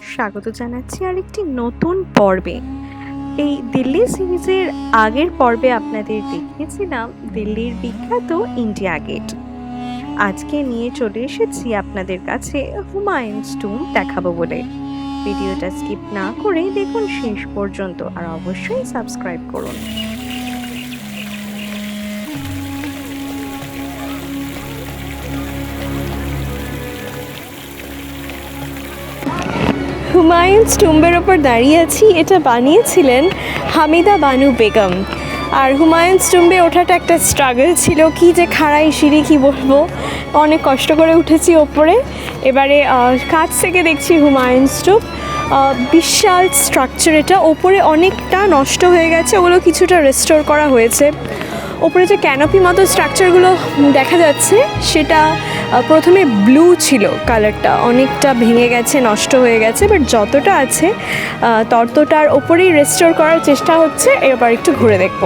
স্বাগত জানাচ্ছি আরেকটি নতুন পর্বে। এই দিল্লি সিরিজের আগের পর্বে আপনাদের দেখিয়েছিলাম দিল্লির বিখ্যাত ইন্ডিয়া গেট। আজকে নিয়ে চলে এসেছি আপনাদের কাছে হুমায়ুন টুম দেখাবো বলে। ভিডিওটা স্কিপ না করে দেখুন শেষ পর্যন্ত আর অবশ্যই সাবস্ক্রাইব করুন। হুমায়ুন স্টুম্বের ওপর দাঁড়িয়ে আছি, এটা বানিয়েছিলেন হামিদা বানু বেগম। আর হুমায়ুন স্টুম্বে ওঠাটা একটা স্ট্রাগল ছিল, কি যে খাড়াই সিঁড়ি, কী বলব? অনেক কষ্ট করে উঠেছি ওপরে। এবারে কাছ থেকে দেখছি হুমায়ুন স্তূপ বিশাল স্ট্রাকচার এটা ওপরে অনেকটা নষ্ট হয়ে গেছে, ওগুলো কিছুটা রেস্টোর করা হয়েছে। ওপরে যে ক্যানোপি মতো স্ট্রাকচারগুলো দেখা যাচ্ছে, সেটা প্রথমে ব্লু ছিল কালারটা অনেকটা ভেঙে গেছে, নষ্ট হয়ে গেছে বাট যতটা আছে ততটার ওপরেই রেস্টোর করার চেষ্টা হচ্ছে। এবার একটু ঘুরে দেখব।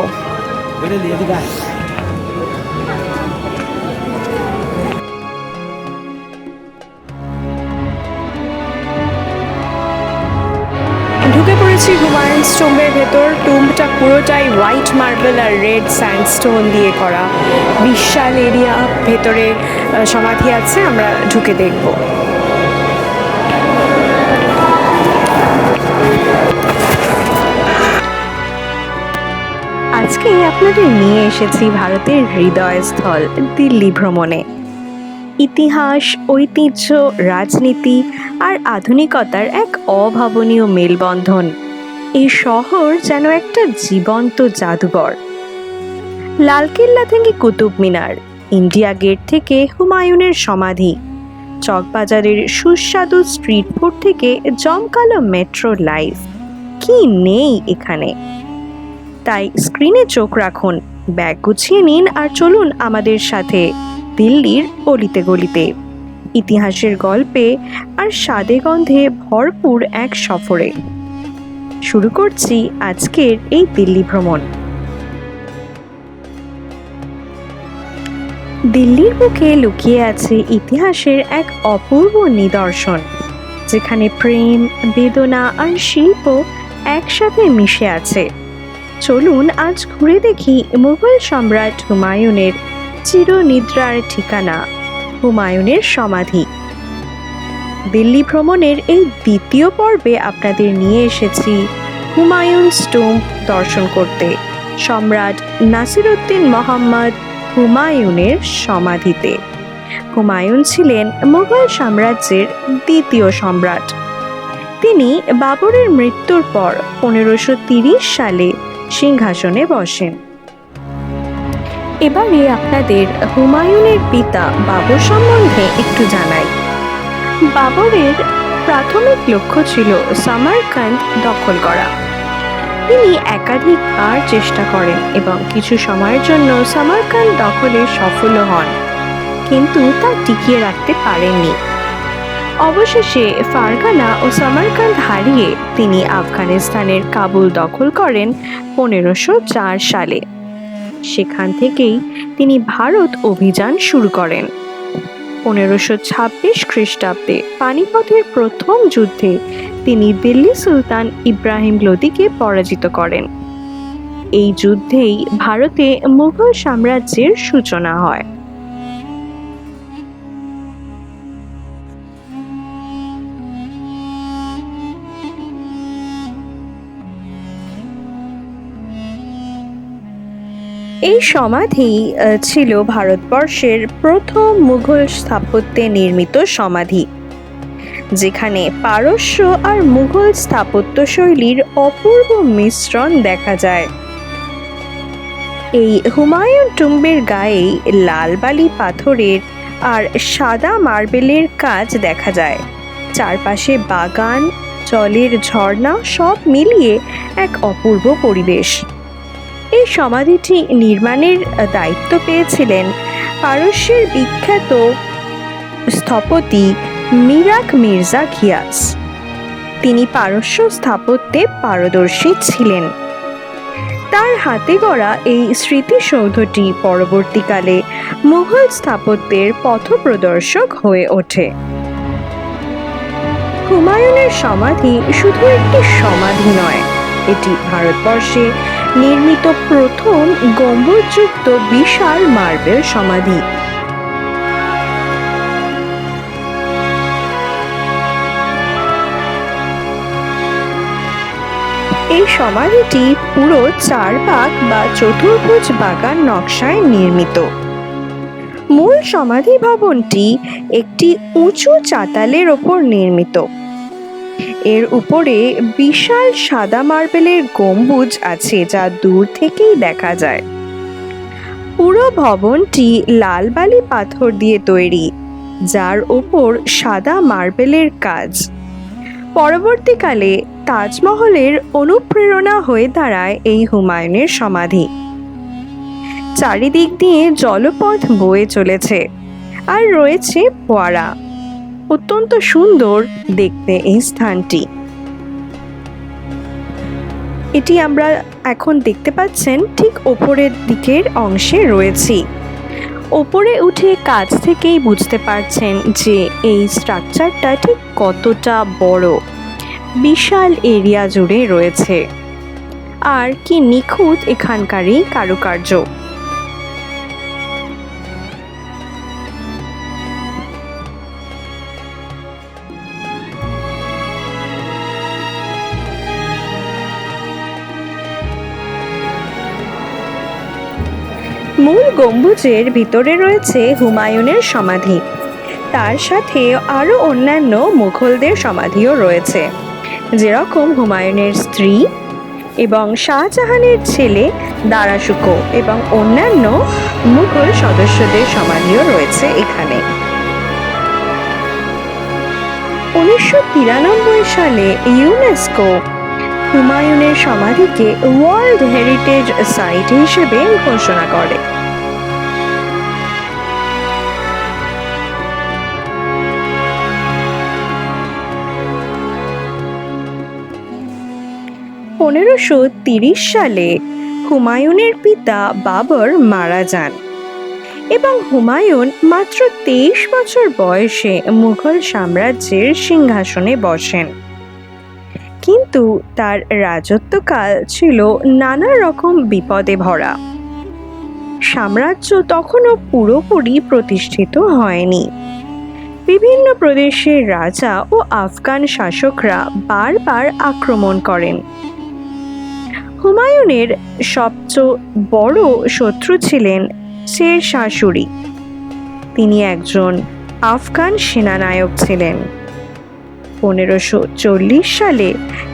ঢুকে পড়েছি হুমায়ুন স্টোম্বের ভেতর টুম্বটা পুরোটাই হোয়াইট মার্বেল আর রেড স্যান্ডস্টোন দিয়ে করা। বিশাল এরিয়া ভেতরে সমাধি আছে, আমরা ঢুকে দেখব। আজকে আপনাদের নিয়ে এসেছি ভারতের হৃদয়স্থল দিল্লি ভ্রমণে। ইতিহাস, ঐতিহ্য, রাজনীতি আর আধুনিকতার এক অভাবনীয় মেলবন্ধন। এই শহর যেন একটা জীবন্ত জাদুঘর। লালকেল্লা থেকে কুতুব মিনার, ইন্ডিয়া গেট থেকে হুমায়ুনের সমাধি, চকবাজারের সুস্বাদু স্ট্রিট ফুড থেকে জমকালো মেট্রো লাইফ। কি নেই এখানে? তাই স্ক্রিনে চোখ রাখুন, ব্যাগ গুছিয়ে নিন আর চলুন আমাদের সাথে দিল্লির অলিতে গলিতে। ইতিহাসের গল্পে আর স্বাদে গন্ধে ভরপুর এক সফরে। শুরু করছি আজকের এই দিল্লি ভ্রমণ। দিল্লির বুকে লুকিয়ে আছে ইতিহাসের এক অপূর্ব নিদর্শন, যেখানে প্রেম, বেদনা আর শিল্প একসাথে মিশে আছে। চলুন আজ ঘুরে দেখি মুঘল সম্রাট হুমায়ুনের চিরনিদ্রার ঠিকানা, হুমায়ুনের সমাধি। দিল্লি ভ্রমণের এই দ্বিতীয় পর্বে আপনাদের নিয়ে এসেছি হুমায়ুন স্টোম্প দর্শন করতে। সম্রাট নাসিরুদ্দিন মোহাম্মদ হুমায়ুনের সমাধিতে। হুমায়ুন ছিলেন মুঘল সাম্রাজ্যের দ্বিতীয় সম্রাট। তিনি বাবরের মৃত্যুর পর পনেরোশো সালে সিংহাসনে বসেন। এবারে আপনাদের হুমায়ুনের পিতা বাবর সম্বন্ধে একটু জানাই। বাবরের প্রাথমিক লক্ষ্য ছিল সামারকান্দ দখল করা। তিনি একাধিকবার চেষ্টা করেন এবং কিছু সময়ের জন্য সামারকান্দ দখলে সফল হন, কিন্তু তা টিকিয়ে রাখতে পারেননি। অবশেষে ফারগানা ও সামারকান্দ হারিয়ে তিনি আফগানিস্তানের কাবুল দখল করেন পনেরোশো চার সালে। সেখান থেকেই তিনি ভারত অভিযান শুরু করেন। পনেরোশো ছাব্বিশ খ্রিস্টাব্দে পানিপথের প্রথম যুদ্ধে তিনি দিল্লি সুলতান ইব্রাহিম লোদিকে পরাজিত করেন। এই যুদ্ধেই ভারতে মুঘল সাম্রাজ্যের সূচনা হয়। এই সমাধি ছিল ভারতবর্ষের প্রথম মুঘল স্থাপত্যে নির্মিত সমাধি, যেখানে পারস্য আর মুঘল স্থাপত্য শৈলীর অপূর্ব মিশ্রণ দেখা যায়। এই হুমায়ুন টুম্বের গায়ে লাল বালি পাথরের আর সাদা মার্বেলের কাজ দেখা যায়। চারপাশে বাগান, জলের ঝর্ণা সব মিলিয়ে এক অপূর্ব পরিবেশ। এই সমাধিটি নির্মাণের দায়িত্ব পেয়েছিলেন পারস্যের বিখ্যাত স্থপতি মিরাক মির্জা ঘিয়াস তিনি পারস্য স্থাপত্যে পারদর্শী ছিলেন। তার হাতে গড়া এই স্মৃতিসৌধটি পরবর্তীকালে মুঘল স্থাপত্যের পথপ্রদর্শক হয়ে ওঠে। হুমায়ুনের সমাধি শুধু একটি সমাধি নয়, এটি ভারতবর্ষে নির্মিত প্রথম গম্বুজযুক্ত বিশাল মার্বেল সমাধি। এই সমাধিটি পুরো চার পাক বা চতুর্ভুজ বাগান নকশায় নির্মিত। মূল সমাধি ভবনটি একটি উঁচু চাতালের ওপর নির্মিত। এর উপরে বিশাল সাদা মার্বেলের গম্বুজ আছে যা দূর থেকেই দেখা যায়। পুরো ভবনটি লাল বালি পাথর দিয়ে তৈরি, যার ওপর সাদা মার্বেলের কাজ। পরবর্তীকালে তাজমহলের অনুপ্রেরণা হয়ে দাঁড়ায় এই হুমায়ুনের সমাধি। চারিদিক দিয়ে জলপথ বয়ে চলেছে, আর রয়েছে ফোয়ারা। অত্যন্ত সুন্দর দেখতে এই স্থানটি। এটি আমরা এখন দেখতে পাচ্ছেন ঠিক ওপরের দিকের অংশে রয়েছি। ওপরে উঠে কাছ থেকেই বুঝতে পারছেন যে এই স্ট্রাকচারটা ঠিক কতটা বড়। বিশাল এরিয়া জুড়ে রয়েছে। আর কি নিখুঁত এখানকারই কারুকার্য। মূল গম্বুজের ভিতরে রয়েছে হুমায়ুনের সমাধি। তার সাথে আরও অন্যান্য মুঘলদের সমাধিও রয়েছে। যেরকম হুমায়ুনের স্ত্রী এবং শাহজাহানের ছেলে দারাশুকো এবং অন্যান্য মুঘল সদস্যদের সমাধিও রয়েছে এখানে। উনিশশো তিরানব্বই সালে ইউনেস্কো হুমায়ুনের সমাধিকে ওয়ার্ল্ড হেরিটেজ সাইট হিসেবে ঘোষণা করে। পনেরোশো তিরিশ সালে হুমায়ুনের পিতা বাবর মারা যান এবং হুমায়ুন মাত্র তেইশ বছর বয়সে মুঘল সাম্রাজ্যের সিংহাসনে বসেন। কিন্তু তার রাজত্বকাল ছিল নানা রকম বিপদে ভরা। সাম্রাজ্য তখনও পুরোপুরি প্রতিষ্ঠিত হয়নি। বিভিন্ন প্রদেশের রাজা ও আফগান শাসকরা বারবার আক্রমণ করেন। হুমায়ুনের সবচেয়ে বড় শত্রু ছিলেন শের শাশুড়ি। তিনি একজন আফগান সেনানায়ক ছিলেন। পনেরোশো চল্লিশ সালে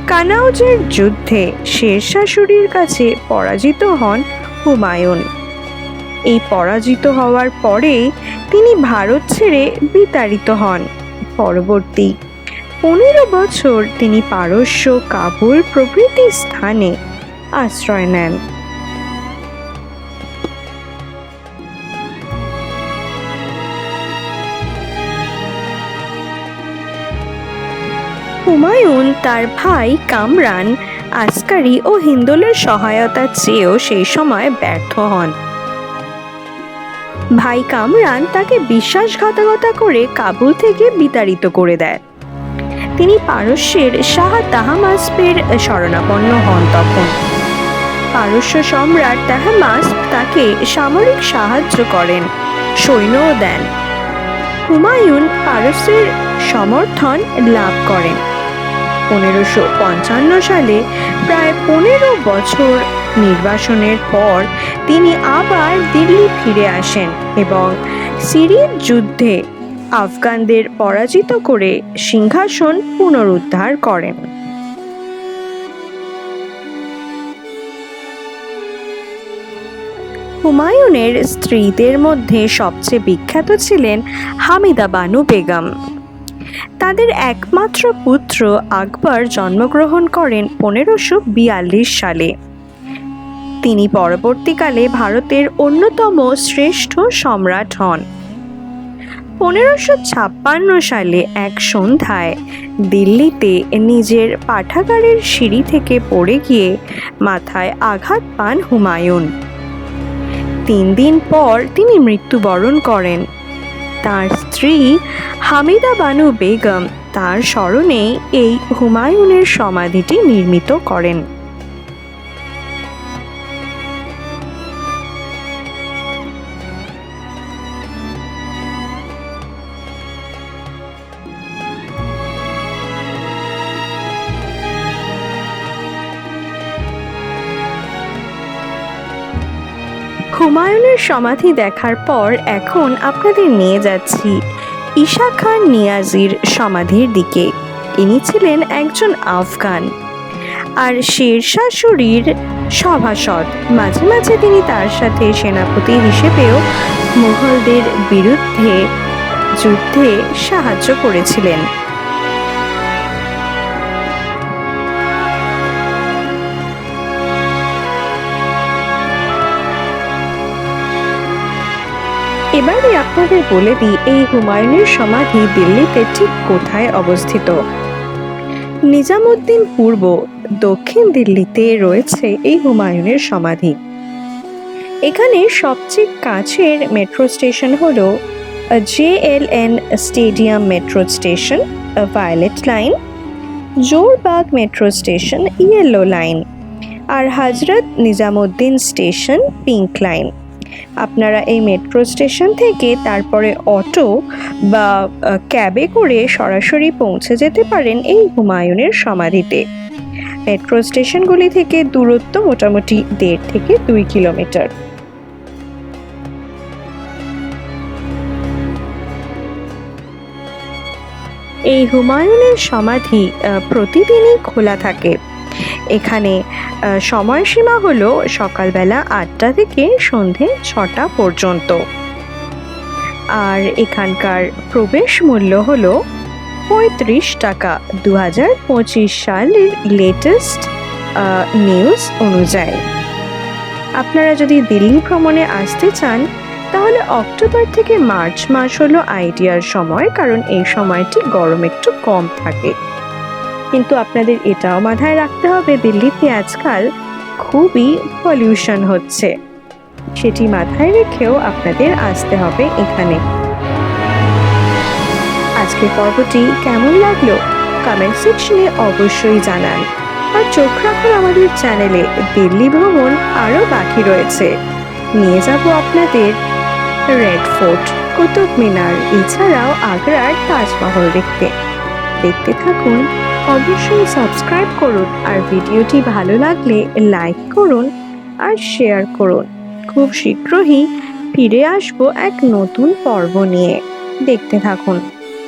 কানাউজের যুদ্ধে শের শাশুড়ির কাছে পরাজিত হন হুমায়ুন। এই পরাজিত হওয়ার পরেই তিনি ভারত ছেড়ে বিতাড়িত হন। পরবর্তী পনেরো বছর তিনি পারস্য কাবুল প্রভৃতি স্থানে আশ্রয় নেন। হুমায়ুন, তার ভাই কামরান, আসকারি ও হিন্দোলের সহায়তা চেয়েও সেই সময় ব্যর্থ হন। ভাই কামরান তাকে বিশ্বাসঘাতকতা করে কাবুল থেকে বিতাড়িত করে দেয়। তিনি পারস্যের শাহ তাহামাসপের শরণাপন্ন হন তখন। পারস্য সম্রাট তাহামাস তাকে সামরিক সাহায্য করেন, সৈন্যও দেন। হুমায়ুন পারস্যের সমর্থন লাভ করেন। পনেরোশো পঞ্চান্ন সালে প্রায় পনেরো বছর নির্বাসনের পর তিনি আবার দিল্লি ফিরে আসেন এবং সিরির যুদ্ধে আফগানদের পরাজিত করে সিংহাসন পুনরুদ্ধার করেন। হুমায়ুনের স্ত্রীদের মধ্যে সবচেয়ে বিখ্যাত ছিলেন হামিদা বানু বেগম। তাদের একমাত্র পুত্র আকবর জন্মগ্রহণ করেন পনেরোশো বিয়াল্লিশ সালে। তিনি পরবর্তীকালে ভারতের অন্যতম শ্রেষ্ঠ সম্রাট হন। পনেরোশো ছাপ্পান্ন সালে এক সন্ধ্যায় দিল্লিতে নিজের পাঠাগারের সিঁড়ি থেকে পড়ে গিয়ে মাথায় আঘাত পান হুমায়ুন। তিন দিন পর তিনি মৃত্যুবরণ করেন। তার স্ত্রী হামিদা বানু বেগম তার স্মরণে এই হুমায়ুনের সমাধিটি নির্মিত করেন। সমাধি দেখার পর এখন আপনাদের নিয়ে যাচ্ছি ঈশা খান নিয়াজির সমাধির দিকে। ইনি ছিলেন একজন আফগান। আর শেরশাহ সুরির সভাসদ। মাঝে মাঝে তিনি তার সাথে সেনাপতি হিসেবেও মুঘলদের বিরুদ্ধে যুদ্ধে সাহায্য করেছিলেন। এবারে আপনাদের বলে দিই, এই হুমায়ুনের সমাধি দিল্লিতে ঠিক কোথায় অবস্থিত? নিজামুদ্দিন পূর্ব, দক্ষিণ দিল্লিতে রয়েছে এই হুমায়ুনের সমাধি। এখানে সবচেয়ে কাছের মেট্রো স্টেশন হলো J L N stadium metro station, violet line, Jorbagh metro station, yellow line, আর Hazrat Nizamuddin station, pink line. আপনারা এই মেট্রো স্টেশন থেকে তারপরে অটো বা ক্যাবে করে সরাসরি পৌঁছে যেতে পারেন এই হুমায়ুনের সমাধিতে। মেট্রো স্টেশনগুলি থেকে দূরত্ব মোটামুটি দেড় থেকে দুই কিলোমিটার। এই হুমায়ুনের সমাধি প্রতিদিনই খোলা থাকে। এখানে সময়সীমা হলো সকালবেলা আটটা থেকে সন্ধে ছটা পর্যন্ত। আর এখানকার প্রবেশ মূল্য হলো পঁয়ত্রিশ টাকা। দু হাজার পঁচিশ সালের লেটেস্ট নিউজ অনুযায়ী। আপনারা যদি দিল্লি ভ্রমণে আসতে চান, তাহলে অক্টোবর থেকে মার্চ মাস হলো আইডিয়ার সময়, কারণ এই সময়টি গরম একটু কম থাকে। কিন্তু আপনাদের এটাও মাথায় রাখতে হবে, দিল্লিতে আজকাল খুবই পলিউশন হচ্ছে। সেটি মাথায় রেখেও আপনাদের আসতে হবে এখানে। আজকের পর্বটি কেমন লাগল? কমেন্ট সেকশনে অবশ্যই জানান। আর চোখ রাখুন আমাদের চ্যানেলে দিল্লি ভ্রমণ আরও বাকি রয়েছে। নিয়ে যাব আপনাদের রেড ফোর্ট কুতুব মিনার এছাড়াও আগ্রার তাজমহল দেখতে। দেখতে থাকুন অবশ্যই সাবস্ক্রাইব করুন আর ভিডিওটি ভালো লাগলে লাইক করুন আর শেয়ার করুন। খুব শীঘ্রই ফিরে আসব এক নতুন পর্ব নিয়ে। দেখতে থাকুন।